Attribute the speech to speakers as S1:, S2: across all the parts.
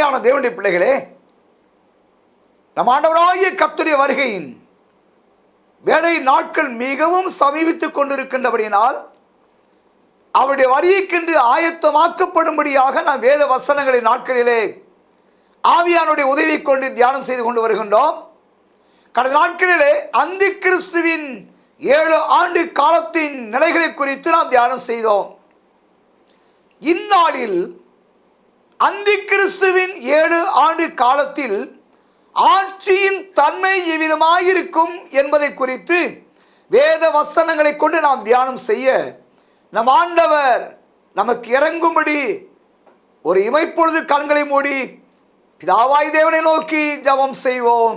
S1: அருமையான தேவனுடைய பிள்ளைகளே நம் ஆண்டவராகிய கத்துடைய வருகையின் வேலை நாட்கள் மிகவும் சமீபித்துக் கொண்டிருக்கின்றபடியினால் அவருடைய வரியைக்கென்று ஆயத்தமாக்கப்படும்படியாக நாம் வேத வசனங்களின் நாட்களிலே ஆவியானுடைய உதவி கொண்டு தியானம் செய்து கொண்டு வருகின்றோம். கடந்த நாட்களிலே அந்தி கிறிஸ்துவின் ஏழு ஆண்டு காலத்தின் நிலைகளை குறித்து நாம் தியானம் செய்தோம். இந்நாளில் அந்தி கிறிஸ்துவின் ஏழு ஆண்டு காலத்தில் ஆட்சியின் தன்மை எவ்விதமாயிருக்கும் என்பதை குறித்து வேத வசனங்களை கொண்டு நாம் தியானம் செய்ய நம் ஆண்டவர் நமக்கு இறங்கும்படி ஒரு இமைப்பொழுது கண்களை மூடி பிதாவாய் தேவனை நோக்கி ஜபம் செய்வோம்.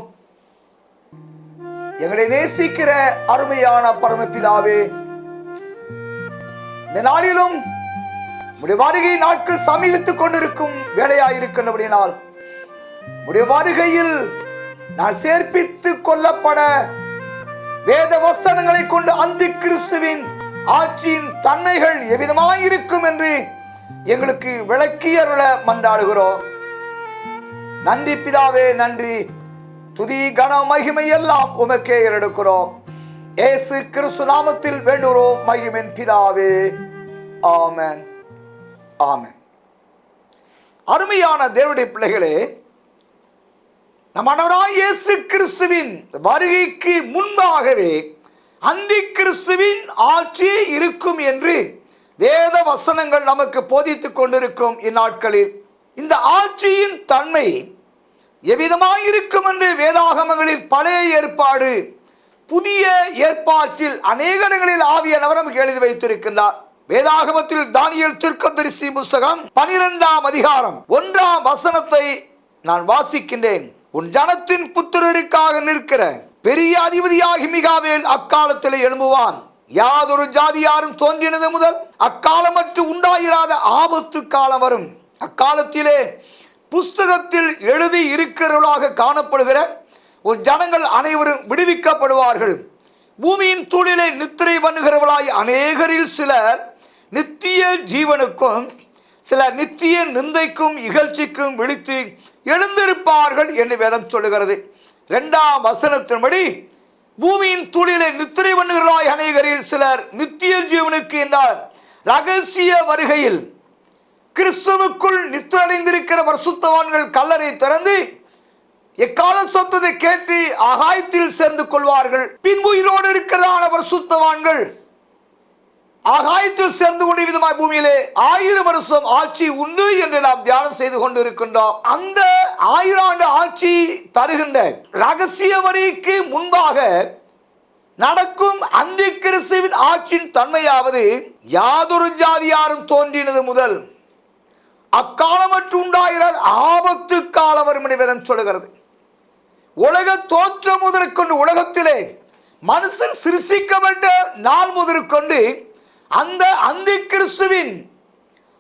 S1: எங்களை நேசிக்கிற அருமையான பரமபிதாவே இந்த நாளிலும் உடைய வருகை நாட்கள் சமீபித்துக் கொண்டிருக்கும் வேலையாயிருக்கின்றபடியினால் உடைய வருகையில் நான் சேர்ப்பித்துக் கொள்ளப்பட வேத வசனங்களை கொண்டு அந்தி கிறிஸ்துவின் ஆட்சியின் தன்மைகள் எவ்விதமாயிருக்கும் என்று எங்களுக்கு விளக்கியருள மன்றாடுகிறோம். நன்றி பிதாவே நன்றி. துதி கன மகிமை எல்லாம் உமக்கே எடுக்கிறோம். ஏசு கிறிஸ்து நாமத்தில் வேண்டுகிறோம் மகிமின் பிதாவே. ஆமன். ஆமன். அருமையான தேவடைய பிள்ளைகளே நம் இயேசு கிறிஸ்துவின் வருகைக்கு முன்பாகவே அந்தி கிறிஸ்துவின் ஆட்சி இருக்கும் என்று வேத வசனங்கள் நமக்கு போதித்துக் கொண்டிருக்கும் இந்நாட்களில் இந்த ஆட்சியின் தன்மை எவ்விதமாயிருக்கும் என்று வேதாகமங்களில் பழைய ஏற்பாடு புதிய ஏற்பாட்டில் அநேக இடங்களில் ஆவியானவர் நமக்கு எழுதி வைத்திருக்கின்றார். வேதாகமத்தில் தானியல் திருக்கந்தரிசி புஸ்தகம் பனிரெண்டாம் அதிகாரம் ஒன்றாம் வசனத்தை நான் வாசிக்கின்றேன். உன் ஜனத்தின் புத்திரருக்காக நிற்கிற பெரிய அதிபதியாகி மிகாவேல் அக்காலத்தில் எழும்புவான். யாதொரு ஜாதியாரும் தோன்றினது முதல் அக்காலமற்று உண்டாயிராத ஆபத்து காலம் வரும். அக்காலத்திலே புஸ்தகத்தில் எழுதி இருக்கிறவர்களாக காணப்படுகிற ஒரு ஜனங்கள் அனைவரும் விடுவிக்கப்படுவார்கள். பூமியின் தூளிலே நித்திரை பண்ணுகிறவர்களாய் அநேகரில் சிலர் நித்திய ஜீவனுக்கும் சிலர் நித்திய நிந்தைக்கும் இகழ்ச்சிக்கும் விழித்து எழுந்திருப்பார்கள் என்று வேதம் சொல்லுகிறது. இரண்டாம் வசனத்தின்படி பூமியின் தூளிலே நித்திரை பண்ணுகிறவர்களாய் அநேகரில் சிலர் நித்திய ஜீவனுக்கு என்றால் ரகசிய வருகையில் கிறிஸ்துவுக்குள் நித்திரடைந்திருக்கிற பரிசுத்தவான்கள் கல்லறை திறந்து எக்கால சொத்ததை கேட்டு ஆகாயத்தில் சேர்ந்து கொள்வார்கள். பின்பு உயிரோடு இருக்கிறதான பரிசுத்தவான்கள் ஆகாயத்தில் சேர்ந்து கொண்டு விதமாய் பூமியிலே ஆயிரம் வருஷம் ஆட்சி உண்டு என்று நாம் தியானம் செய்து கொண்டு இருக்கின்றோம் அந்த ஆயிரம் ஆண்டு ஆட்சி தருகின்ற ரகசிய வரிக்கு முன்பாக நடக்கும் அந்தி கிறிஸ்துவின் ஆட்சியின் தன்மையாவது யாதொரு ஜாதியாரும் தோன்றினது முதல் அக்காலமற்று உண்டாகிற ஆபத்து கால வரும் என்று வேதம் உலக தோற்றம் முதற்கொண்டு உலகத்திலே மனுஷர் சிருஷிக்கப்பட்ட நாள் முதற்கொண்டு அந்த அந்தி கிறிஸ்துவின்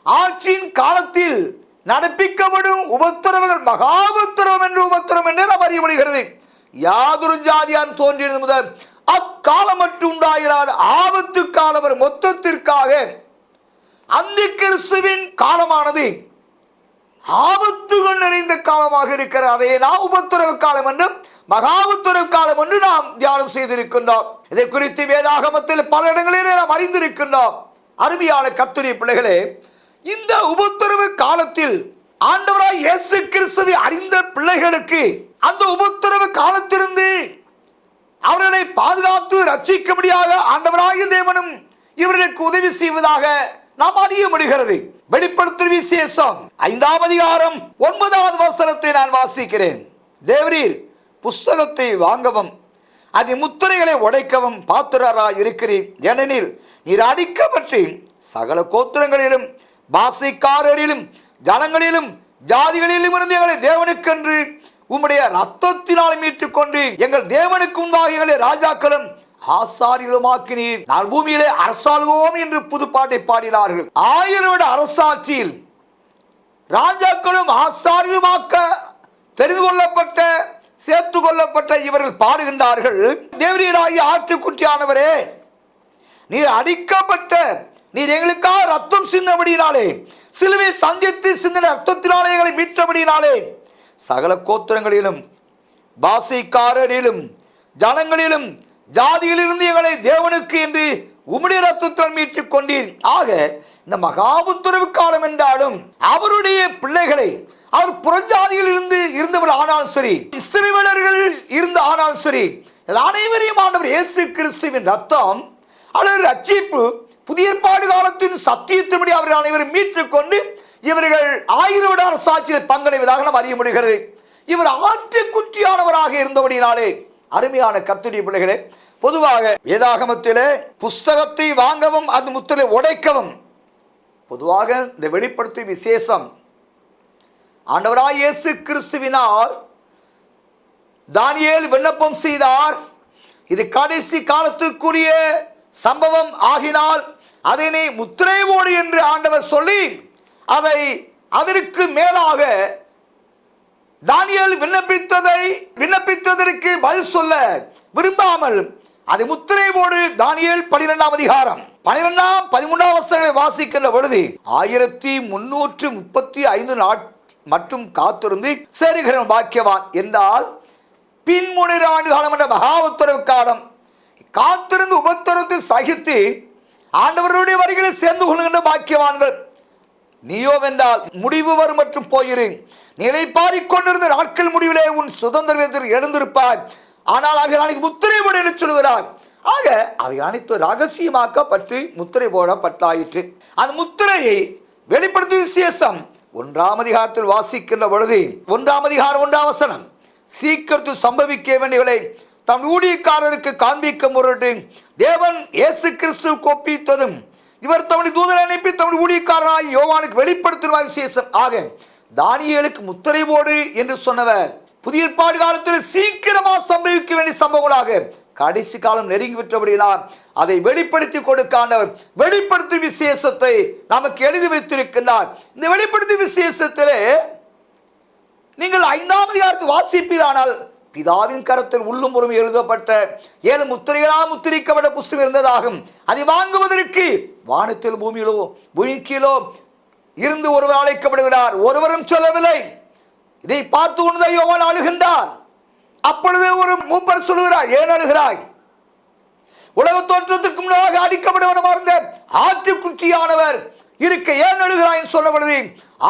S1: ஆட்சியின் காலத்தில் நடப்பிக்கப்படும் உபத்திரவங்கள் மகாபத்திரம் என்று உபத்திரவம் என்று நாம் அறிய முடிகிறது. யாதொரு ஜாதியான் தோன்றியது முதல் அக்காலம் மட்டும் உண்டாகிறார் ஆபத்து காலவர் மொத்தத்திற்காக அந்தி கிறிஸ்துவின் காலமானது ஆபத்துகள் நிறைந்த காலமாக இருக்கிற அதே நான் உபத்திரவு காலம் என்றும் மகாபுத்திரவு காலம் என்று நாம் தியானம் செய்திருக்கின்றோம். இதை குறித்து வேதாகமத்தில் பல இடங்களிலே நாம் அறிந்திருக்கின்றோம். அருமையான கத்துரி பிள்ளைகளே இந்த உபத்திரவு காலத்தில் ஆண்டவராய் இயேசு கிறிஸ்துவை அறிந்த பிள்ளைகளுக்கு அந்த உபத்திரவு காலத்திலிருந்து அவர்களை பாதுகாத்து ரட்சிக்கும்படியாக ஆண்டவராகிய தேவனும் இவர்களுக்கு உதவி செய்வதாக நாம் அறிய முடிகிறது வெளிப்படுத்தும் விசேஷம் ஐந்தாம் அதிகாரம் ஒன்பதாவது வசனத்தை நான் வாசிக்கிறேன். தேவரீர் புஸ்தகத்தை வாங்கவும் அது முத்திரைகளை உடைக்கவும் பாத்திரராய் இருக்கிறீர். ஏனெனில் நீர் அடிக்கப்பற்றி சகல கோத்திரங்களிலும் பாசைக்காரரிலும் ஜனங்களிலும் ஜாதிகளிலும் இருந்து எங்களை தேவனுக்கென்று உம்முடைய ரத்தத்தினால் மீட்டுக் கொண்டு எங்கள் தேவனுக்கு உண்டாக எங்களை ராஜாக்களும் ஆசாரிகளுமாக்கினீர். நான் பூமியிலே அரசாள்வோம் என்று புதுப்பாட்டை பாடினார்கள். ஆயிரம் வருட அரசாட்சியில் ராஜாக்களும் ஆசாரியுமாக்க தெரிந்து கொள்ளப்பட்ட சேர்த்து கொள்ளப்பட்ட இவர்கள் பாடுகின்றார்கள். தேவரீராகி ஆற்றுக்குட்டியானவரே நீர் அடிக்கப்பட்ட நீர் எங்களுக்காக ரத்தம் சிந்தபடியினாலே சிலுவை சந்தித்து சிந்தின ரத்தத்தினாலே எங்களை மீட்டபடியினாலே சகல கோத்திரங்களிலும் பாசைக்காரரிலும் ஜனங்களிலும் ஜாதியிலிருந்து எங்களை தேவனுக்கு என்று உம்முடைய ரத்தத்தால் மீட்டுக் கொண்டீர். ஆக இந்த மகாபுத்துறவு காலம் என்றாலும் அவருடைய பிள்ளைகளை அவர் புறஞ்சாதியில் இருந்து இருந்தவர் ஆனாலும் சரி இஸ்ரவேலர்கள் இருந்து ஆனாலும் சரி அனைவரையும் ஆண்டவர் இயேசு கிறிஸ்துவின் ரத்தம் அல்லது ரட்சிப்பு புதிய ஏற்பாடு காலத்தின் சத்தியத்தின்படி அவர்கள் அனைவரும் மீட்டுக் கொண்டு இவர்கள் ஆயிரம் விட சாட்சியில் பங்கடைவதாக நாம் அறிய முடிகிறது. இவர் ஆற்றுக்குற்றியானவராக இருந்தபடினாலே அருமையான கத்துடி பிள்ளைகளே பொதுவாக வேதாகமத்திலே புஸ்தகத்தை வாங்கவும் அந்த முத்திரை உடைக்கவும் பொதுவாக இந்த வெளிப்படுத்தும் விசேஷம் ஆண்டவராய் இயேசு கிறிஸ்துவினால் தானியேல் விண்ணப்பம் செய்தார். இது கடைசி காலத்துக்குரிய சம்பவம் ஆகினால் அதை முத்திரை போடு என்று ஆண்டவர் சொல்லி அதை அதற்கு மேலாக தானியல் விண்ணப்பித்ததை விண்ணப்பித்ததற்கு பதில் சொல்ல விரும்பாமல் அது முத்திரை போடு தானியேல் பனிரெண்டாம் அதிகாரம் பனிரெண்டாம் பதிமூன்றாம் வசனங்களை வாசிக்கின்ற பொழுது ஆயிரத்தி முன்னூற்று முப்பத்தி ஐந்து நாட்கள் மற்றும் காத்திருந்து சேருகிறவன் பாக்கியவான் என்றால் பின்முனிறு ஆண்டு காலம் என்ற மகா உத்தரவு காலம். காத்திருந்து உபத்தரத்தை சகித்து ஆண்டவருடைய வரிகளை சேர்ந்து கொள்கின்ற பாக்கியவான்கள். நீயோ வென்றால் முடிவு வரும் மற்றும் போயிரு. நிலை கொண்டிருந்த நாட்கள் முடிவிலே உன் சுதந்திரத்தில் எழுந்திருப்பாய் ஆனால் அவைகள் அனைத்து முத்திரை போட என்று சொல்கிறார் ஆக அவை அனைத்து ரகசியமாக்கப்பட்டு முத்திரை போடப்பட்டாயிற்று. அந்த முத்திரையை வெளிப்படுத்தும் விசேஷம் ஒன்றாம் அதிகாரத்தில் வாசிக்கின்ற பொழுது ஒன்றாம் அதிகாரம் ஒன்றாம் வசனம் சீக்கிரத்தில் சம்பவிக்க வேண்டியவர்களை தம் ஊழியக்காரருக்கு காண்பிக்க முரட்டு தேவன் இயேசு கிறிஸ்து ஒப்பித்ததும் இவர் தம்முடைய தூதரை அனுப்பி தம்முடைய ஊழியக்காரனாய் யோவானுக்கு வெளிப்படுத்துவார் விசேஷம். ஆக தானியலுக்கு முத்திரை போடு என்று சொன்னவர் புதிய ஏற்பாடு காலத்தில் சீக்கிரமாக சம்பவிக்க வேண்டிய சம்பவங்களாக கடைசி காலம் நெருங்கி விட்டபடியால் அதை வெளிப்படுத்தி கொடுக்காண்டவர் வெளிப்படுத்தும் விசேஷத்தை நமக்கு எழுதி வைத்திருக்கின்றார். இந்த வெளிப்படுத்தும் விசேஷத்திலே நீங்கள் ஐந்தாம் அதிகாரத்தை வாசிப்பீரானால் பிதாவின் கரத்தில் உள்ளும் புறம் எழுதப்பட்ட ஏழு முத்திரைகளால் முத்திரிக்கப்பட்ட புஸ்தகம் இருந்ததாகும். அதை வாங்குவதற்கு வானத்தில் பூமியிலோ பூமிக்கிலோ இருந்து ஒருவர் அழைக்கப்படுகிறார். ஒருவரும் சொல்லவில்லை. இதை பார்த்து கொண்டு யோவான் அழுகின்றார். அப்பொழுது ஒரு மூப்பர் சொல்லுகிறார் ஏன் அழுகிறாய்? உலக தோற்றத்திற்கு முன்னாக அடிக்கப்படவன இருந்த ஆற்றுக்குச்சியானவர் இருக்க ஏன் அழுகிறாய்? சொல்ல பொழுது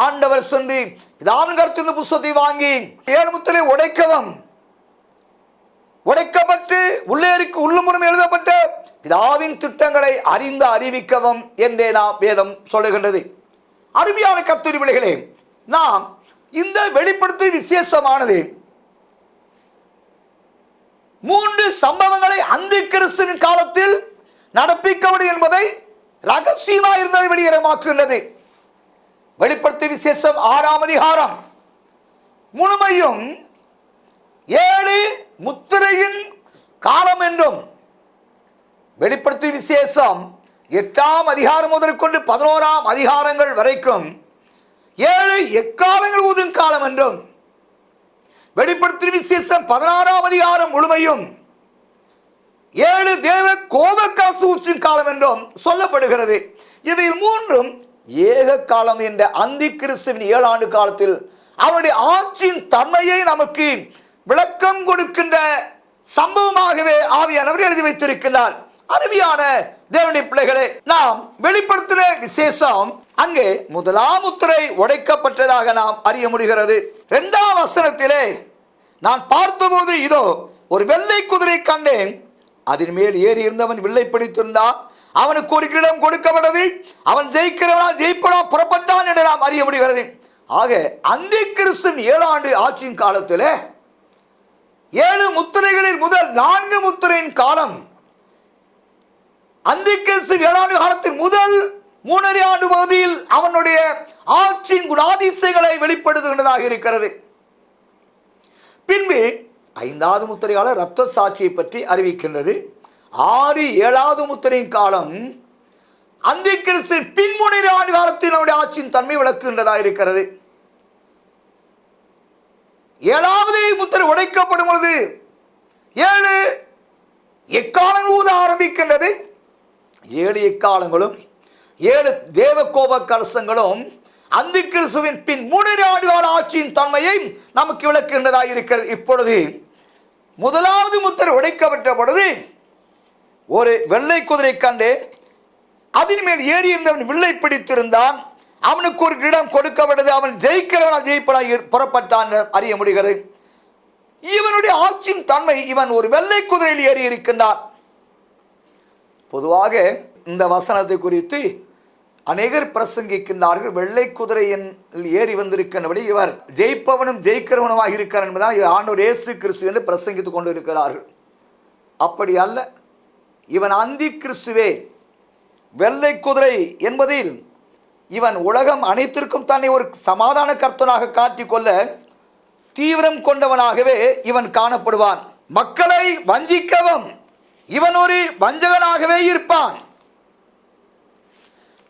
S1: ஆண்டவர் சென்று பிதாவின் கருத்து புஸ்தத்தை வாங்கி ஏழு முத்தலை உடைக்கவும். உடைக்கப்பட்டு உள்ளே இருக்கு உள்ளுமுறம் எழுதப்பட்ட பிதாவின் திட்டங்களை அறிந்து அறிவிக்கவும் என்றே நாம் வேதம் சொல்லுகின்றது. அருமையான கத்துரி விளைகளே நாம் இந்த வெளிப்படுத்தும் விசேஷமானது மூன்று சம்பவங்களை அந்த கிறிஸ்துவின் காலத்தில் நடப்பிக்கப்படும் என்பதை ரகசியமாக இருந்ததை வெளியரமாக்குகின்றது வெளிப்படுத்தி விசேஷம் ஆறாம் அதிகாரம். முழுமையும் ஏழு முத்திரையின் காலம் என்றும் வெளிப்படுத்தும் விசேஷம் எட்டாம் அதிகாரம் முதற்கொண்டு பதினோராம் அதிகாரங்கள் வரைக்கும் ஏழு எக்காலங்கள் ஊதும் காலம் என்றும் வெளிப்படுத்தும் விசேஷம் பதினாறாம் அதிகாரம் முழுமையும் ஏழு தேவ கோபக்காசு ஊற்றும் காலம் என்றும் சொல்லப்படுகிறது. இவையில் மூன்றும் ஏக காலம் என்ற அந்தி கிறிஸ்துவின் ஏழாண்டு காலத்தில் அவருடைய ஆட்சியின் தன்மையை நமக்கு விளக்கம் கொடுக்கின்ற சம்பவமாகவே ஆவியானவர் எழுதி வைத்திருக்கிறார் அருமையான தேவனுடைய பிள்ளைகளே நாம் வெளிப்படுத்தின விசேஷம் அங்கே முதலாம் முத்திரை உடைக்கப்பட்டதாக நாம் அறிய முடிகிறது. ரெண்டாம் வசனத்திலே நான் பார்த்தபோது இதோ ஒரு வெள்ளை குதிரை கண்டேன். அதன் மேல் ஏறி இருந்தவன் வில்லை பிடித்திருந்தான் அவனுக்கு ஒரு கிடம் கொடுக்கப்பட்டது. அவன் ஜெயிக்கிறவனா ஜெயிப்பனா புறப்பட்டான் என்று நாம் அறிய முடிகிறது. ஆக அந்த கிறிஸ்தன் ஏழாண்டு ஆட்சியின் காலத்தில் ஏழு முத்திரைகளில் முதல் நான்கு முத்திரையின் காலம் அந்த கிறிஸ்து ஏழாண்டு காலத்தின் முதல் மூணரை ஆண்டு பகுதியில் அவனுடைய ஆட்சியின் குணாதிசைகளை வெளிப்படுத்துகின்றதாக இருக்கிறது. பின்பு ஐந்தாவது முத்திரை இரத்த ரத்த சாட்சியை பற்றி அறிவிக்கின்றது. ஆறு ஏழாவது முத்திரையின் காலம் அந்த கிறிஸ்து பின்முனைறு ஆண்டு காலத்தில் நம்முடைய ஆட்சியின் தன்மை விளக்குகின்றதாக இருக்கிறது. ஏழாவது முத்திரை உடைக்கப்படும் பொழுது ஏழு எக்காலங்கள் ஊத ஆரம்பிக்கின்றது? ஏழு எக்காலங்களும் ஏழு தேவகோப கலசங்களும் அந்த கிறிஸ்துவின் பின் மூன்று ஆண்டுகால ஆட்சியின் தன்மையை நமக்கு விளக்குகின்றதாக இருக்கிறது. இப்பொழுது முதலாவது முத்திரை உடைக்கப்பட்ட பொழுது ஒரு வெள்ளை குதிரை கண்டு அதன் மேல் ஏறி இருந்தவன் வில்லை பிடித்திருந்தான். அவனுக்கு ஒரு இடம் கொடுக்கப்பட்டது. அவன் ஜெயிக்கிறவன் ஜெயிப்பனாய் புறப்பட்டான் அறிய முடிகிறது. இவனுடைய ஆட்சியின் தன்மை இவன் ஒரு வெள்ளை குதிரையில் ஏறி இருக்கின்றான். பொதுவாக இந்த வசனத்தை குறித்து அநேகர் பிரசங்கிக்கின்றார்கள். வெள்ளை குதிரையின் ஏறி வந்திருக்கிறபடி இவர் ஜெயிப்பவனும் ஜெயிக்கிறவனுமாக இருக்கிறார் என்பதால் இவர் ஆண்டவர் இயேசு கிறிஸ்து என்று பிரசங்கித்துக் கொண்டு இருக்கிறார்கள் அப்படி அல்ல இவன் அந்தி கிறிஸ்துவே வெள்ளை குதிரை என்பதில் இவன் உலகம் அனைத்திற்கும் தன்னை ஒரு சமாதான கர்த்தனாக காட்டிக்கொள்ள தீவிரம் கொண்டவனாகவே இவன் காணப்படுவான். மக்களை வஞ்சிக்கவும் இவன் ஒரு வஞ்சகனாகவே இருப்பான்.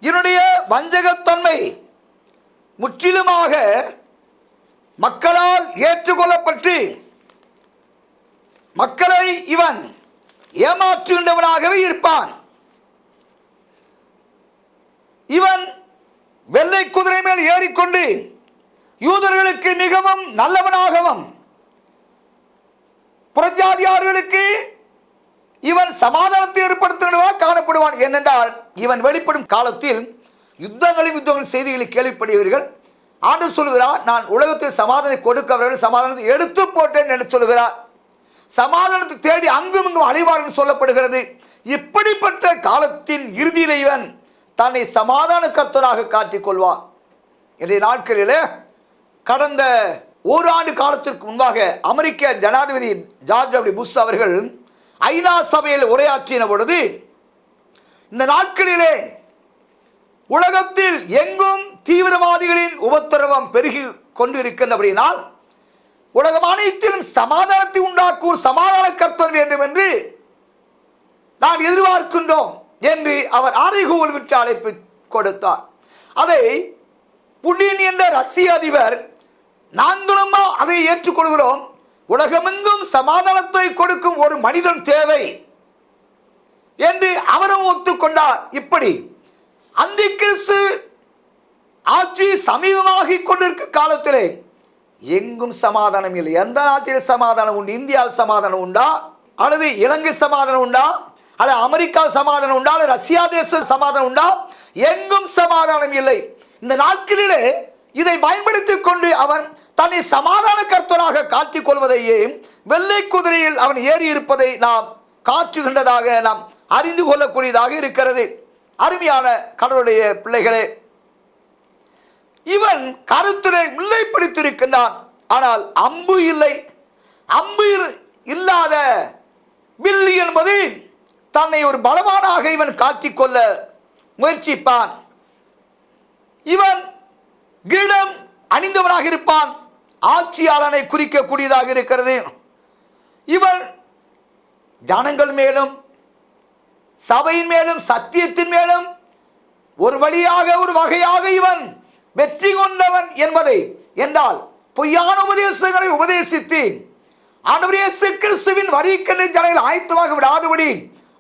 S1: என்னுடைய வஞ்சகத்தன்மை முற்றிலுமாக மக்களால் ஏற்றுக்கொள்ளப்பட்டு மக்களை இவன் ஏமாற்றுகின்றவனாகவே இருப்பான். இவன் வெள்ளை குதிரை மேல் ஏறிக்கொண்டு யூதர்களுக்கு மிகவும் நல்லவனாகவும் புறஜாதியார்களுக்கு இவன் சமாதானத்தை ஏற்படுத்துகிறவனாக காணப்படுவான் ஏனென்றால் இவன் வெளிப்படும் காலத்தில் யுத்தங்களையும் யுத்தங்கள் செய்திகளை கேள்விப்படுவீர்கள் ஆண்டு சொல்கிறார் நான் உலகத்தில் சமாதானத்தை கொடுக்கவர்கள் சமாதானத்தை எடுத்து போட்டேன் என்று சொல்கிறார். சமாதானத்தை தேடி அங்கும் இங்கும் அழிவார்கள் சொல்லப்படுகிறது. இப்படிப்பட்ட காலத்தின் இறுதியில் இவன் தன்னை சமாதான கத்தராக காட்டிக் கொள்வான். இன்றைய நாட்களிலே கடந்த ஓராண்டு காலத்திற்கு முன்பாக அமெரிக்க ஜனாதிபதி ஜார்ஜ் அப்படி புஷ் அவர்கள் ஐநா சபையில் உரையாற்றின பொழுது இந்த நாட்களிலே உலகத்தில் எங்கும் தீவிரவாதிகளின் உபத்திரவம் பெருகி கொண்டிருக்கின்றபடியினால் உலகம் அனைத்திலும் சமாதானத்தை உண்டாக்கும் சமாதான கர்த்தர் வேண்டும் என்று நான் எதிர்பார்க்கின்றோம் என்று அவர் அறைகூவல் விட்டு அழைப்பு கொடுத்தார். அதை புடின் என்ற ரஷ்ய அதிபர் நாங்களும் அதை ஏற்றுக்கொள்கிறோம். உலகமெங்கும் சமாதானத்தை கொடுக்கும் ஒரு மனிதன் தேவை என்று அவரும் ஒத்துக்கொண்டார். இப்படி அந்தி கிறிஸ்து ஆட்சி சமீபமாகிக் கொண்டிருக்கும் காலத்திலே எங்கும் சமாதானம் இல்லை. எந்த நாட்டில் சமாதானம் உண்டு? இந்தியாவில் சமாதானம் உண்டா? அல்லது இலங்கை சமாதானம் உண்டா? அல்லது அமெரிக்கா சமாதானம் உண்டா? அல்லது ரஷ்யா தேச சமாதானம் உண்டா? எங்கும் சமாதானம் இல்லை. இந்த நாட்களிலே இதை பயன்படுத்திக் கொண்டு அவன் தன்னை சமாதான கர்த்தனாக காட்டிக் கொள்வதையே வெள்ளை குதிரையில் அவன் ஏறி இருப்பதை நாம் காற்றுகின்றதாக நாம் அறிந்து கொள்ளக்கூடியதாக இருக்கிறது. அருமையான கடவுளுடைய பிள்ளைகளே இவன் கருத்துரை உள்ளே பிடித்திருக்கின்றான் ஆனால் அம்பு இல்லை. அம்பு இரு- இல்லாத வில்லி என்பது தன்னை ஒரு பலவானாக இவன் காட்டிக்கொள்ள முயற்சிப்பான். இவன் கிரீடம் அணிந்தவனாக இருப்பான். ஆட்சியாளனை குறிக்கக்கூடியதாக இருக்கிறது. இவன் ஜனங்கள் மேலும் சபையின் மேலும் சத்தியத்தின் மேலும் ஒரு வழியாக ஒரு வகையாக இவன் வெற்றி கொண்டவன் என்பதை என்றால் பொய்யான உபதேசங்களை உபதேசித்து ஆண்டவர் இயேசு கிறிஸ்துவின் வரிக்கென்று ஜனங்கள் ஆயத்தமாக விடாதபடி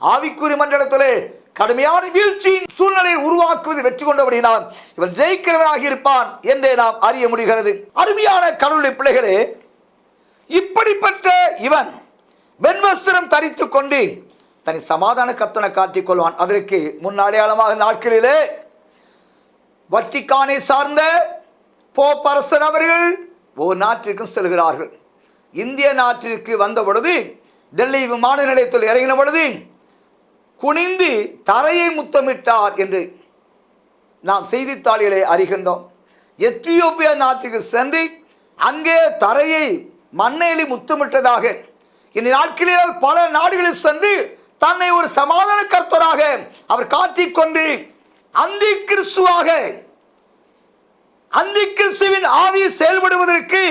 S1: ஆவிக்குறி மண்டலத்திலே கடுமையான வீழ்ச்சியின் சூழ்நிலையை உருவாக்குவது வெற்றி கொண்டபடினால் இவன் ஜெயிக்கிறவனாக இருப்பான் என்றே நாம் அறிய முடிகிறது. அருமையான கடவுளுடைய பிள்ளைகளே இப்படிப்பட்ட இவன் வெண்வஸ்திரம் தரித்துக் கொண்டு தனி சமாதான கத்தனை காட்டிக் கொள்வான். அதற்கு முன்னாடியாளமாக நாட்களிலே வட்டிக்கானை சார்ந்த போப்பரசன் அவர்கள் ஒவ்வொரு நாட்டிற்கும் செல்கிறார்கள். இந்திய நாட்டிற்கு வந்த பொழுது டெல்லி விமான நிலையத்தில் இறங்கின பொழுது குனிந்து தரையை முத்தமிட்டார் என்று நாம் செய்தித்தாள்களை அறிகின்றோம். எத்தியோப்பியா நாட்டுக்கு சென்று அங்கே தரையை மண்ணையிலே முத்தமிட்டதாக இந்த நாட்களில் பல நாடுகளில் சென்று தன்னை ஒரு சமாதான கர்த்தராக அவர் காட்டிக்கொண்டு அந்தி கிறிஸ்துவாக அந்தி கிறிஸ்துவின் ஆவி செயல்படுவதற்கு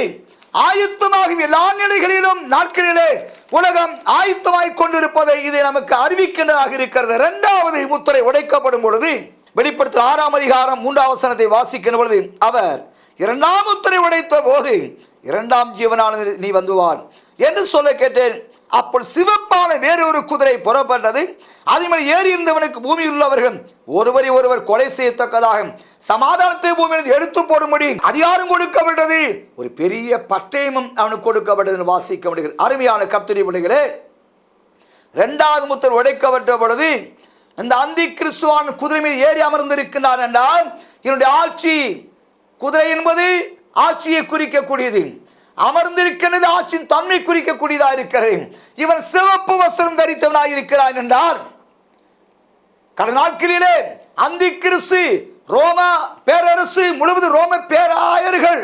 S1: ஆயத்தமாகும் எல்லா நிலைகளிலும் நாட்களிலே உலகம் ஆயத்தமாய் கொண்டிருப்பதை இது நமக்கு அறிவிக்கின்றதாக இருக்கிறது. இரண்டாவது முத்திரை உடைக்கப்படும் பொழுது வெளிப்படுத்த ஆறாம் அதிகாரம் மூன்றாம் வசனத்தை வாசிக்கின்ற பொழுது அவர் இரண்டாம் முத்திரை உடைத்த போது இரண்டாம் ஜீவனானது நீ வந்துவார் என்று சொல்ல கேட்டேன். அப்போ சிவப்பான வேறொரு குதிரை புறப்பட்டது. அதே மாதிரி ஏறி இருந்தவனுக்கு பூமி உள்ளவர்கள் ஒருவரை ஒருவர் கொலை செய்யத்தக்கதாக சமாதானத்தை பூமியிலிருந்து எடுத்து போடும்படி அதிகாரம் கொடுக்கப்பட்டது. ஒரு பெரிய பட்டயமும் அவனுக்கு கொடுக்கப்பட்டது என்று வாசிக்க முடிகிறது. அருமையான கர்த்தரி பிள்ளைகளே இரண்டாவது முத்தர் உடைக்கப்பட்ட பொழுது இந்த அந்தி கிறிஸ்துவான் குதிரை மீது ஏறி அமர்ந்திருக்கிறார் என்றால் என்னுடைய ஆட்சி குதிரை என்பது ஆட்சியை குறிக்கக்கூடியது. அமர்ந்திருக்கிறது ஆட்சியின் தன்மை குறிக்கக்கூடியதா இருக்கிறது. இவன் சிவப்பு வஸ்திரம் தரித்தவனாக இருக்கிறான் என்றார். கடந்த நாட்களிலே அந்தி கிறிஸ்து ரோம பேரரசு முழுவதும் ரோம பேராயர்கள்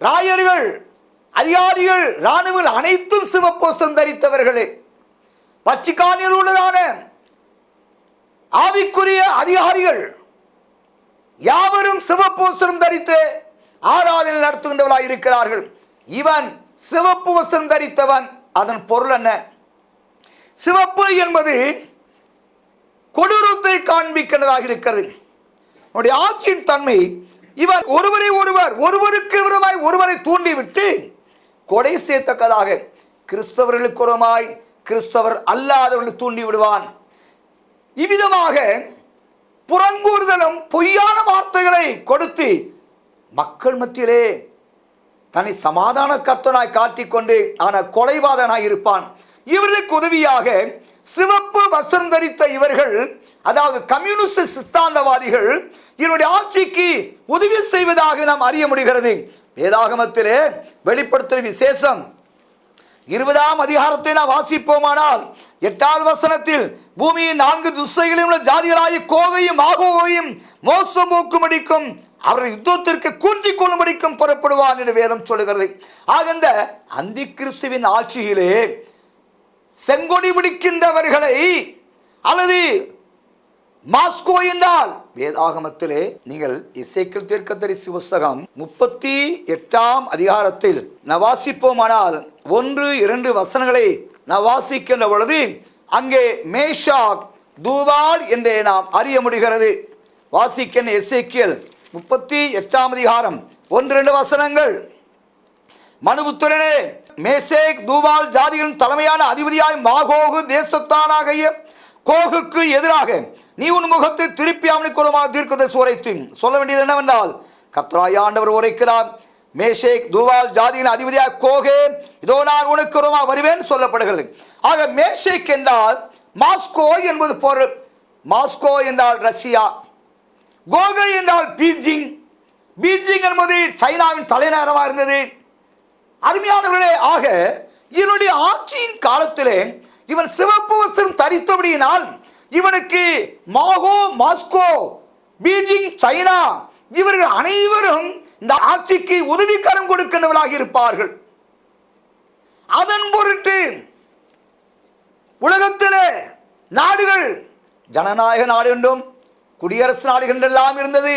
S1: ராயர்கள் அதிகாரிகள் ராணுவங்கள் அனைத்தும் சிவப்போஸ்தம் தரித்தவர்களே. பச்சிக்கானில் உள்ளதான ஆவிக்குரிய அதிகாரிகள் யாவரும் சிவப்போஸ்தரம் தரித்து ஆராதனை நடத்துகின்றவர்களாக இருக்கிறார்கள். இவன் சிவப்பு வசம் தரித்தவன். அதன் பொருள் என்ன? சிவப்பு என்பது கொடூரத்தை காண்பிக்கிறதாக இருக்கிறது. அவனுடைய ஆட்சியின் தன்மை இவன் ஒருவரை ஒருவர் ஒருவருக்கு விரோதமாய் ஒருவரை தூண்டிவிட்டு கொடை சேர்த்தக்கதாக. கிறிஸ்தவர்களுக்கு உரமாய் கிறிஸ்தவர் அல்லாதவர்களை தூண்டி விடுவான். இவ்விதமாக புறங்கூறுதலும் பொய்யான வார்த்தைகளை கொடுத்து மக்கள் மத்தியிலே தன்னை சமாதான கர்த்தனாய் காட்டிக்கொண்டு ஆனால் கொலைவாதனாய் இருப்பான். இவர்களுக்கு உதவியாக சிவப்பு வஸ்திரம் தரித்த இவர்கள் அதாவது கம்யூனிஸ்ட் சித்தாந்தவாதிகள் இவருடைய ஆட்சிக்கு உதவி செய்வதாக நாம் அறிய முடிகிறது. வேதாகமத்திலே வெளிப்படுத்தும் விசேஷம். இருபதாம் அதிகாரத்தை நாம் வாசிப்போமானால் எட்டாவது வசனத்தில் பூமியின் நான்கு திசைகளில் உள்ள ஜாதிகளாகி கோவையும் ஆகோவையும் மோசம் போக்கும்படிக்கும் அவர்கள் யுத்தத்திற்கு கூட்டிக் கொள்ளும்படிக்கும் புறப்படுவான் என்று வேதம் சொல்லுகிறது. ஆக இந்த அந்தி கிறிஸ்துவின் ஆட்சியிலே செங்கொடி பிடிக்கின்றவர்களை அல்லது மாஸ்கோ என்றால் வேதாகமத்திலே நீங்கள் இசைக்கில் தீர்க்கதரிசி புஸ்தகம் முப்பத்தி எட்டாம் அதிகாரத்தில் நவாசிப்போமானால் ஒன்று இரண்டு வசனங்களை நவாசிக்கின்ற பொழுது அங்கே மேஷாக் தூபால் என்றே நாம் அறிய முடிகிறது. வாசிக்கின்ற எசேக்கியல் முப்பத்தி எட்டாம் அதிகாரம். ஒன்று இரண்டு வசனங்கள். மனுபுத்திரனே மேசேக் தூபால் ஜாதிகளின் தலைமையான அதிபதியாய் மாகோகு தேசத்தானாகிய கோகுக்கு எதிராக நீ உன் முகத்தை திருப்பி அவனுக்கு குலமாக தீர்க்கதரிசி உரைத்து. சொல்ல வேண்டியது என்னவென்றால் கத்ராய் ஆண்டவர் உரைக்கிறார் மேஷேக் தூவால் ஜாதியின் அதிபதியாக கோகே இதோ நான் உனக்கு உரமாக வருவேன் சொல்லப்படுகிறது. ஆக மேஷேக் என்றால் மாஸ்கோ என்பது பொருள். மாஸ்கோ என்றால் ரஷ்யா. கோகை என்றால் பீஜிங். பீஜிங் என்பது சைனாவின் தலைநகரமாக இருந்தது. அருமையானவர்களே ஆக இவனுடைய ஆட்சியின் காலத்திலே இவன் சிவப்பு வஸ்திரம் தரித்தபடியினால் இவனுக்கு மாகோ மாஸ்கோ பீஜிங் சைனா இவர்கள் அனைவரும் இந்த ஆட்சிக்கு உதவிக்கரம் கொடுக்கின்றவர்களாக இருப்பார்கள். அதன் பொருட்டு உலகத்திலே நாடுகள் ஜனநாயக நாடு என்றும் குடியரசு நாடுகளெல்லாம் இருந்தது.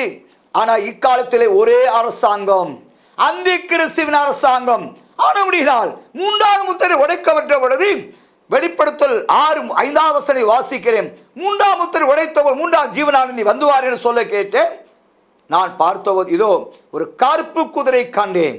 S1: ஆனால் இக்காலத்திலே ஒரே அரசாங்கம் அந்த கிறிஸ்துவின் அரசாங்கம். ஆன மூன்றாவது முத்திரை உடைக்கப்பட்ட பொழுது வெளிப்படுத்தல் ஆறு ஐந்தாம் வசனை வாசிக்கிறேன். மூன்றாம் முத்திரை உடைத்தவர் மூன்றாம் ஜீவனானந்தி வந்துவார் என்று சொல்ல கேட்டேன். நான் பார்த்தபோது இதோ ஒரு கருப்பு குதிரை கண்டேன்.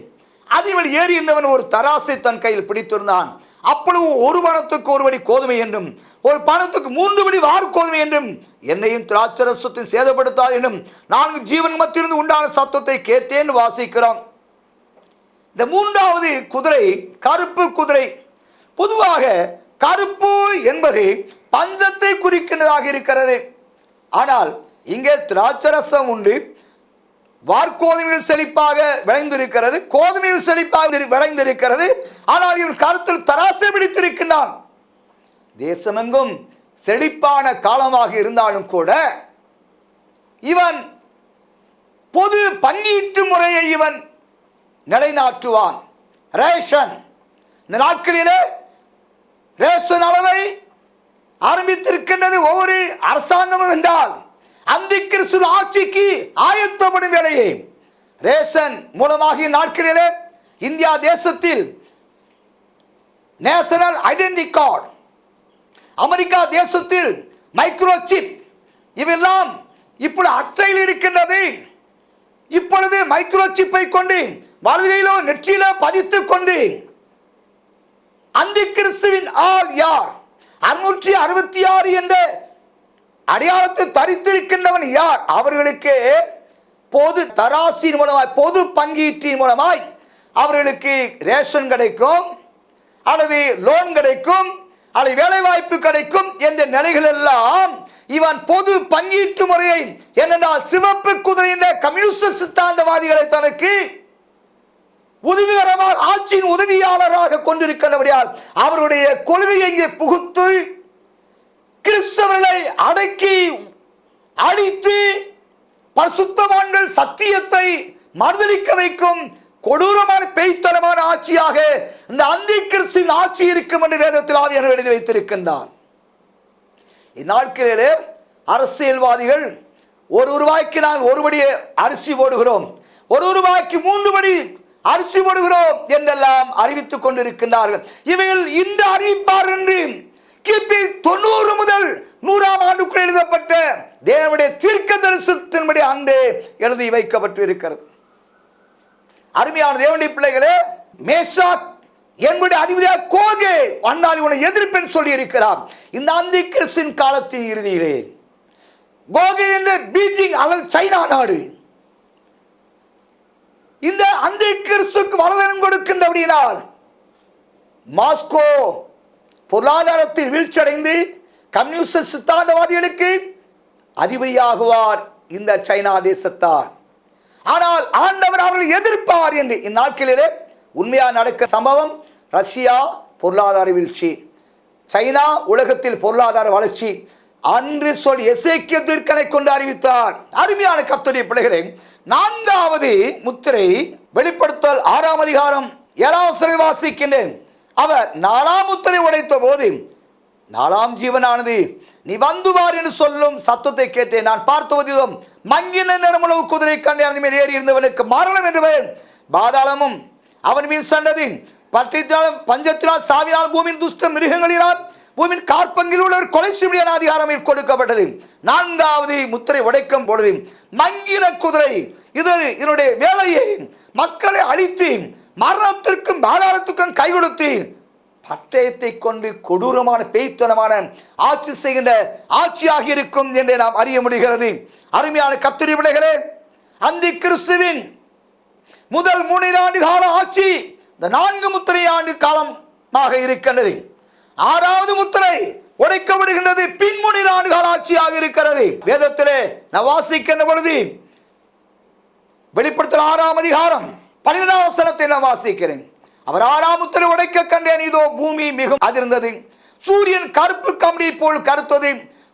S1: அதில் ஏறி இருந்தவன் ஒரு தராசை தன் கையில் பிடித்திருந்தான். அப்பொழுது ஒரு பணத்துக்கு ஒரு படி கோதுமை என்றும் ஒரு பணத்துக்கு மூன்று படி வாறு கோதுமை என்றும் என்னையும் திராட்சரசத்தை சேதப்படுத்தாது என்றும் நான்கு ஜீவன் மத்தியிருந்து உண்டான சத்தத்தை கேட்டேன் வாசிக்கிறோம் இந்த மூன்றாவது குதிரை கருப்பு குதிரை. பொதுவாக கருப்பு என்பது பஞ்சத்தை குறிக்கின்றதாக இருக்கிறது. ஆனால் இங்கே திராட்சரசம் உண்டு வார்கோதுமையில் செழிப்பாக விளைந்திருக்கிறது கோதுமையில் செழிப்பாக விளைந்திருக்கிறது. ஆனால் இவன் கருத்தில் தராசை பிடித்திருக்கின்றான். தேசமெங்கும் செழிப்பான காலமாக இருந்தாலும் கூட இவன் பொது பங்கீட்டு முறையை இவன் நிலைநாட்டுவான். ரேஷன். இந்த நாட்களிலே ரேஷன் அளவை ஆரம்பித்திருக்கின்றது ஒவ்வொரு அரசாங்கமும் என்றால் அந்த கிறிஸ்து ஆட்சிக்கு ஆயத்தப்படும் வேலையை ரேஷன் மூலமாக நாட்களிலே இந்தியா தேசத்தில் நேஷனல் ஐடென்டி கார்டு அமெரிக்கா தேசத்தில் மைக்ரோ சிப் இவெல்லாம் இப்பொழுது அற்றையில் இருக்கின்றது இப்பொழுது மைக்ரோ சிப்பை கொண்டு வலதுகையிலோ நெற்றியிலோ பதித்துக் கொண்டு அந்த கிறிஸ்துவின் ஆள் யார்? அறுநூற்றி அறுபத்தி ஆறு என்ற அடையாளத்தை தரித்திருக்கின்றவன் யார்? அவர்களுக்கு பொது தராசின் மூலமாய் பொது பங்கீட்டின் மூலமாய் அவர்களுக்கு ரேஷன் கிடைக்கும் அல்லது லோன் கிடைக்கும் அல்லது வேலைவாய்ப்பு கிடைக்கும் என்ற நிலைகள் எல்லாம் இவன் பொது பங்கீட்டு முறையை என்னென்றால் சிவப்பு குதிரை கம்யூனிஸ்ட் சித்தாந்தவாதிகளை தனக்கு உதவிகரமாக ஆட்சியின் உதவியாளராக கொண்டிருக்கிறபடியால் அவருடைய கொள்கையை இங்கே புகுத்து கிறிஸ்தவர்களை அடக்கி அழித்து பரிசுத்தவான்கள் சத்தியத்தை மறுதளிக்க வைக்கும் கொடூரமான பெய்த்தனமான ஆட்சியாக இந்த அந்தி கிறிஸ்தின் ஆட்சி இருக்கும் என்று வேதத்தில் ஆவியானவர் எழுதி வைத்திருக்கின்றார். இந்நாட்களிலே அரசியல்வாதிகள் ஒரு ரூபாய்க்கு நான் ஒருபடி அரிசி போடுகிறோம். ஒரு ரூபாய்க்கு மூன்று படி அரிசி போடுகிறோம் என்றெல்லாம் அறிவித்துக் கொண்டிருக்கின்றார்கள். இவைகள் இந்த அறிவிப்பார் என்று கிபி தொண்ணூறு முதல் நூறாம் ஆண்டுக்குள் எழுதப்பட்ட தேவனுடைய தீர்க்க தரிசனத்தின்படி அன்றே எழுதி வைக்கப்பட்டு இருக்கிறது அருமையான தேவனுடைய பிள்ளைகளே மேசாக் என்னுடைய அதிபதியாக கோகே அண்ணால் உன எதிர்ப்பெண் சொல்லி இருக்கிறார் இந்த அந்தி கிறிஸ்தின் காலத்தின் இறுதியிலே. கோகே என்ற பீஜிங் அல்லது சைனா நாடு. இந்த அந்தி கிறிஸ்துக்கு வலதனம் கொடுக்கின்றபடியினால் மாஸ்கோ பொருளாதாரத்தில் வீழ்ச்சியடைந்து கம்யூனிஸ்ட் சித்தாந்தவாதிகளுக்கு அதிபதியாகுவார் இந்த சைனா தேசத்தார். ஆனால் ஆண்டவர் அவர்களை எதிர்ப்பார் என்று இந்நாட்களிலே உண்மையாக நடக்க சம்பவம் ரஷ்யா பொருளாதார வீழ்ச்சி. சைனா உலகத்தில் பொருளாதார வளர்ச்சி. அன்று சொல் எசைக்கிய தீர்க்கனை கொண்டு அறிவித்தார். அருமையான கத்துடைய பிள்ளைகளே நான்காவது முத்திரை வெளிப்படுத்தல் ஆறாம் அதிகாரம் ஏழாவது வாசிக்கின்றேன். அவர் நாலாம் முத்திரை உடைத்த போது நாலாம் ஜீவனானது நீ வந்துவார் என்று சொல்லும் சத்தத்தை கேட்டேன். நான் பார்த்தவதிலும் மங்கின நிறமுளவு குதிரை கண்டே மேல் ஏறி இருந்தவனுக்கு மரணம் என்று பாதாளமும் அவன் மீது சண்டது. பட்டத்தினாலும் பஞ்சத்தினால் சாவினால் பூமியின் துஷ்ட மிருகங்களினால் பூமியின் கார்பங்கில் உள்ளவர் கொலை செய்ய அதிகாரம் கொடுக்கப்பட்டது. நான்காவது முத்திரை உடைக்கும் பொழுது மங்கின குதிரை இது இதனுடைய வேலையை. மக்களை அழித்து மரணத்திற்கும் பாதாளத்துக்கும் கை கொடுத்து பட்டயத்தை கொண்டு கொடூரமான பேய்த்தனமான ஆட்சி செய்கின்ற ஆட்சியாக இருக்கும் என்று நாம் அறிய முடிகிறது. அருமையான கத்திரி பிள்ளைகளே அந்தி கிறிஸ்துவின் முதல் மூன்று ஆண்டு கால ஆட்சி இந்த நான்கு முத்திரை ஆண்டு காலமாக இருக்கின்றது. ஆறாவது முத்திரை உடைக்கப்படுகின்றது பின்முனி ஆண்டு கால ஆட்சியாக இருக்கிறது. வேதத்திலே நான் வாசிக்கின்ற பொழுது வெளிப்படுத்தல் ஆறாம் அதிகாரம் பன்னிரெண்டாம் வசனத்தை நான் வாசிக்கிறேன். அவர் ஆறாம் முத்திரை உடைக்க கண்டேன் இதோ பூமி மிகவும் அதிர்ந்தது. சூரியன் கருப்பு கம்பி போல் கருத்தது.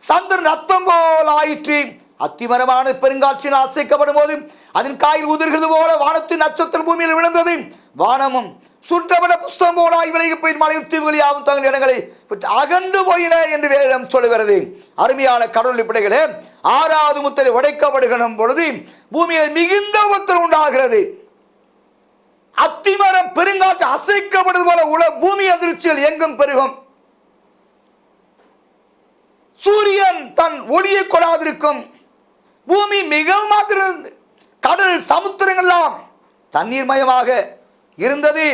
S1: சந்திரன் ரத்தம் போல் ஆயிற்று. அத்திமரமான பெருங்காட்சியில் அசைக்கப்படும் போது அதன் காயில் உதிர்கிறது போல வானத்தின் நட்சத்திரம் பூமியில் விழுந்தது. வானமும் சுற்றப்பட புஸ்தம் போலாய் விலகி போய் மலையில் தீவுகளியாகும் தங்கள் இடங்களை விட்டு அகன்று போயின என்று வேதம் சொல்லுகிறது. அருமையான கடவுள் பிள்ளைகளே ஆறாவது முத்தலை உடைக்கப்படுகிற பொழுது பூமியில் மிகுந்த உத்தரவு உண்டாகிறது. அத்திமர பெருங்காற்று அசைக்கப்படுவது போல உல பூமி அதிர்ச்சிகள் எங்கும் பெருகும். சூரியன் தன் ஒளியை கொடாதிருக்கும். பூமி மிகவும் கடல் சமுத்திரங்கள்லாம் தண்ணீர் மயமாக இருந்தது.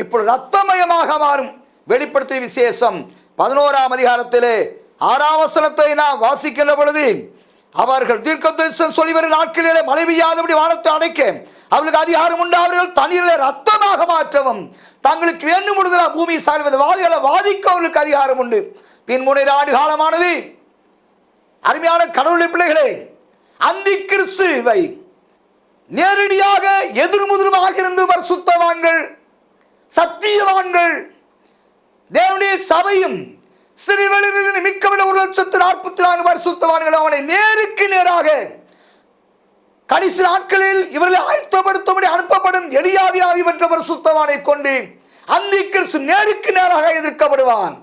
S1: இப்பொழுது ரத்தமயமாக மாறும். வெளிப்படுத்திய விசேஷம் பதினோராம் அதிகாரத்திலே ஆறாவசனத்தை நாம் வாசிக்கின்ற பொழுது அவர்கள் தீர்க்க தரிசனம் சொல்லி வரும் நாட்களிலே மழை பெய்யாதபடி வானத்தை அடைக்க அவர்களுக்கு அதிகாரம் உண்டு. அவர்கள் தண்ணீரில் ரத்தமாக மாற்றவும் தங்களுக்கு வேண்டும் பொழுது பூமி சாழ்வது வாதிகளை வாதிக்க அவர்களுக்கு அதிகாரம் உண்டு. பின்முனை ஆண்டு காலமானது. அருமையான கடவுளை பிள்ளைகளே அந்தி கிறிஸ்துவை நேரடியாக எதிர்முதிருமாக இருந்து பரிசுத்தவான்கள் சத்தியவான்கள் தேவனுடைய சபையும் சிறுவலிலிருந்து மிக்கவிட ஒரு லட்சத்து நாற்பத்தி நான்கு பரிசுத்தவான்கள் அவனை நேருக்கு நேராக கடைசி நாட்களில் இவர்களை ஆயத்தப்படுத்தும்படி அனுப்பப்படும் எளியாவியாவி பெற்ற பரிசுத்தவானை கொண்டு அந்தி கிறிஸ்து நேருக்கு நேராக எதிர்க்கப்படுவான்.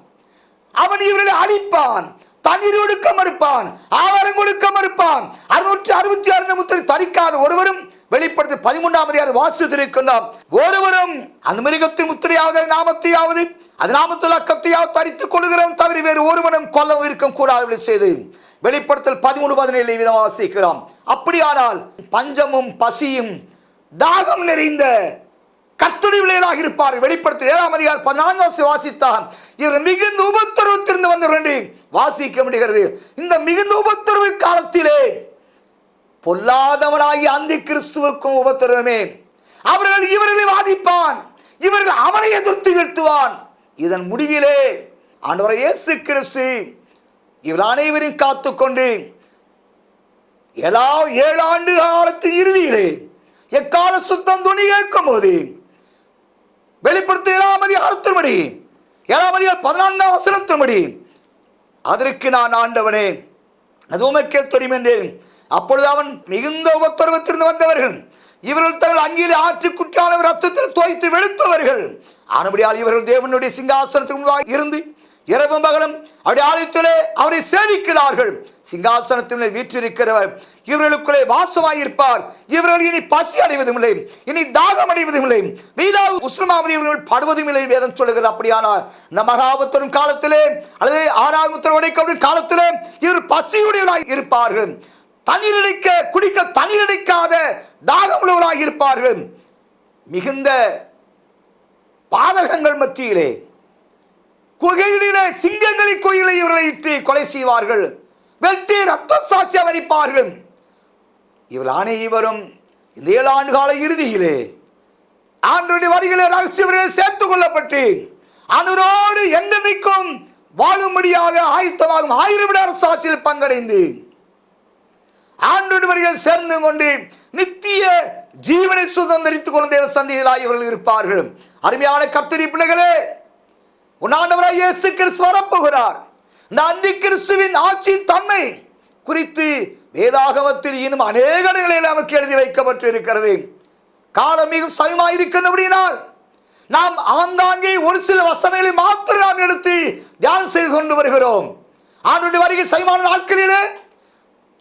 S1: அவன் இவர்களை அழிப்பான். தண்ணீர் கொடுக்க மறுப்பான். ஆவாரம் கொடுக்க மறுப்பான். அறுநூற்றி அறுபத்தி ஆறு முத்திரை தரிக்காத ஒருவரும் வெளிப்படுத்தி பதிமூன்றாம் அதிகாரம் வாசித்திருக்கின்றோம் ஒருவரும் அந்த மிருகத்தின் முத்திரையாவது நாமத்தையாவது அது நாமத்தில் அக்கத்தையாவது தரித்துக் கொள்கிறவன் தவிர வேறு ஒருவனும் கொல்ல இருக்கும் கூடாது செய்து வெளிப்படுத்தல் பதிமூணு பதினேழு விதம் வாசிக்கிறோம். அப்படியானால் பஞ்சமும் பசியும் தாகம் நிறைந்த கத்துடி விளையலாக இருப்பார் வெளிப்படுத்த ஏழாம் அதிகார் பதினான்காம் வாசித்தான். இவர் மிகுந்த உபத்திரவத்திலிருந்து வந்தவர்கள் வாசிக்க முடிகிறது. இந்த மிகுந்த உபத்தரவு காலத்திலே பொல்லாதவனாகி அந்தி கிறிஸ்துவுக்கும் உபத்திரவமே. அவர்கள் இவர்களை வாதிப்பான். இவர்கள் அவனை எதிர்த்து வீழ்த்துவான். இதன் முடிவிலே ஆண்டவரை இயேசு கிறிஸ்து இவர் அனைவரையும் காத்துக்கொண்டு எல்லா ஏழு ஆண்டு காலத்து இறுதியிலே எக்கால சுத்தம் துணி கேட்கும் போது வெளிப்படுத்த ஏழாம் அதிகாரத்தின்படி ஏழாம் அதிகாரம் பதினான்காம் வசனத்தின்படி அதற்கு நான் ஆண்டவனே அது உமக்கே தெரியும் என்றேன். அப்பொழுது அவன் மிகுந்த உபத்திரவத்திலிருந்து வந்தவர்கள் இவர்கள் தங்கள் அங்கிலே ஆற்று குற்றானவர் ரத்தத்தில் தோய்த்து வெளுத்தவர்கள். ஆனபடியால் இவர்கள் தேவனுடைய சிங்காசனத்துக்கு முன்பாக இருந்து இரவும் மகளும் அவருடைய ஆலயத்திலே அவரை சேவிக்கிறார்கள். சிங்காசனத்திலே வீற்றிருக்கிறவர். இவர்களுக்குள்ளே வாசமாயிருப்பார். இவர்கள் இனி பசி அடைவதும் இல்லை இனி தாகம் அடைவதும் இல்லை வீணா உஸ்லமாவதி இவர்கள் படுவதும் இல்லை வேதம் சொல்லுகிறது. அப்படியானால் இந்த மகாபத்தரும் காலத்திலே அல்லது ஆறாவது உடைக்கப்படும் காலத்திலே இவர் பசியுடையவராக இருப்பார்கள். தண்ணீர் அடிக்க குடிக்க தண்ணீர் அடிக்காத தாகமுள்ளவர்களாக இருப்பார்கள். மிகுந்த பாதகங்கள் மத்தியிலே குகைகளிலே சிங்கங்களின் கோயிலை இவர்களை இட்டு கொலை செய்வார்கள். வெட்டி ரத்த சாட்சி வரிப்பார்கள் இவர்கள் அனைவரும் இந்த ஏழு ஆண்டு கால இறுதியிலே ஆண்டுடைய வரிகளை ரகசியவர்களை சேர்த்துக் கொள்ளப்பட்டு அதனோடு எந்தமைக்கும் வாழும்படியாக ஆயத்தமாகும் ஆயிரம் விட அரசாட்சியில் பங்கடைந்து ஆண்டோடு வரிகள் சேர்ந்து கொண்டு நித்திய ஜீவனை சுதந்திரித்துக் கொண்ட தேவ இவர்கள் இருப்பார்கள். அருமையான கர்த்தரி பிள்ளைகளே உன்னாண்டவராய் இயேசு கிறிஸ்து வரப்போகிறார். இந்த அந்தி கிறிஸ்துவின் ஆட்சியின் தன்மை குறித்து வேதாகமத்தில் இன்னும் அநேக இடங்களில் நமக்கு எழுதி வைக்கப்பட்டு இருக்கிறது காலம் மிகவும் சமயமாயிருக்கின்றபடியினால் நாம் ஆங்காங்கே ஒரு சில வசனங்களை மாத்திரம் நாம் எடுத்து தியானம் செய்து கொண்டு வருகிறோம். ஆண்டுடைய வருகை சைமான நாட்களிலே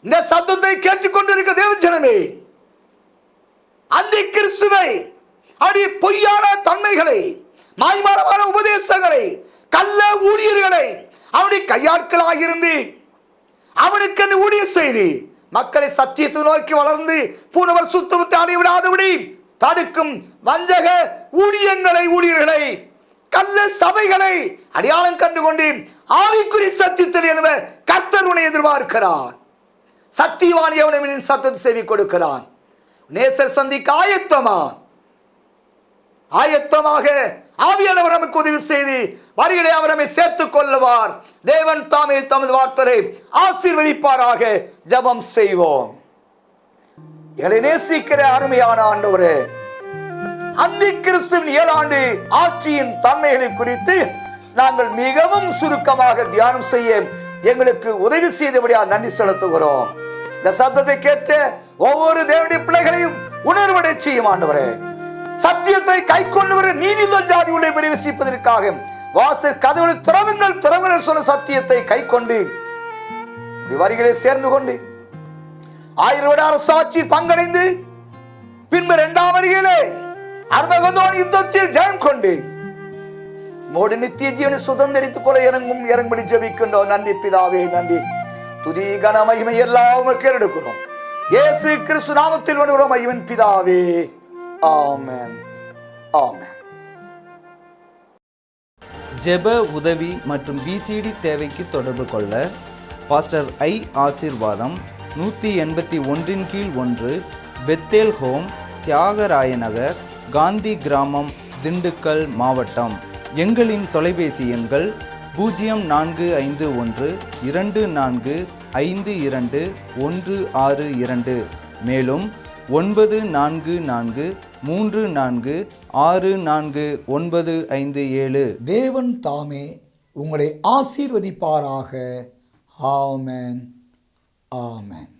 S1: இந்த சத்தத்தை கேட்டுக்கொண்டிருக்க தேவஜனமே அந்த கிறிஸ்துவை அடி பொய்யான தன்மைகளை மாய்மாரமான உபதேசங்களை கள்ள ஊழியர்களை அவனுடைய கையாட்களாக இருந்து அவனுக்கு ஊழியர் செய்து மக்களை சத்தியத்தை நோக்கி வளர்ந்து பூனவர் சுத்தமத்தை அடைவிடாதபடி தடுக்கும் வஞ்சக ஊழியங்களை ஊழியர்களை கள்ள சபைகளை அடையாளம் கண்டுகொண்டு ஆவிக்குறி சத்தியத்தில் என்பவர் கர்த்தருனை எதிர்பார்க்கிறார். சத்தியவாணி அவனின் சத்தத்தை செவி கொடுக்கிறான். நேசர் சந்திக்க ஆயத்தமா? ஆயத்தமாக ஆவியானவர் நமக்கு உதவி செய்து வரிகளை அவர் நம்மை சேர்த்துக் கொள்ளுவார். தேவன் தாமே தமது வார்த்தரை ஆசீர்வதிப்பாராக. ஜபம் செய்வோம். எங்களை நேசிக்கிற அருமையான ஆண்டவரே அந்தி கிறிஸ்துவின் ஏழாண்டு ஆட்சியின் தன்மைகளை குறித்து நாங்கள் மிகவும் சுருக்கமாக தியானம் செய்ய எங்களுக்கு உதவி செய்தபடியா நன்றி செலுத்துகிறோம். இந்த சத்தத்தை கேட்ட ஒவ்வொரு தேவனுடைய பிள்ளைகளையும் உணர்வடை செய்யும் ஆண்டவரே. சத்தியத்தை கை கொண்டு வர நீதி ஜாதி உள்ளே பிரவேசிப்பதற்காக வாசல் கதவுகளை திறவுங்கள் திறவுங்கள் சொன்ன சத்தியத்தை கை கொண்டு வரிகளை சேர்ந்து கொண்டு ஆயிரம் விட அரசாட்சி பங்கடைந்து பின்பு இரண்டாம் வரிகளே அர்மகதோன் யுத்தத்தில் ஜெயம் கொண்டு மோடி நித்திய ஜீவனை சுதந்திரித்துக் கொள்ள இறங்கும் இறங்கும்படி ஜபிக்கின்றோம். நன்றி பிதாவே நன்றி. துதி கன மகிமை எல்லாம் உமக்கு எடுக்கிறோம் இயேசு கிறிஸ்து நாமத்தில் வருகிறோம் மகிமன் பிதாவே. ஆமென் ஆமென்
S2: ஜெப உதவி மற்றும் பிசிடி தேவைக்கு தொடர்பு கொள்ள பாஸ்டர் ஐ ஆசீர்வாதம் நூற்றி எண்பத்தி ஒன்றின் கீழ் ஒன்று பெத்தேல் ஹோம் தியாகராய நகர் காந்தி கிராமம் திண்டுக்கல் மாவட்டம். எங்களின் தொலைபேசி எண்கள் பூஜ்ஜியம் நான்கு ஐந்து ஒன்று இரண்டு நான்கு ஐந்து இரண்டு ஒன்று ஆறு இரண்டு. மேலும் ஒன்பது நான்கு நான்கு மூன்று நான்கு ஆறு நான்கு ஒன்பது ஐந்து ஏழு.
S1: தேவன் தாமே உங்களை ஆசீர்வதிப்பாராக. ஆமேன். ஆமேன்.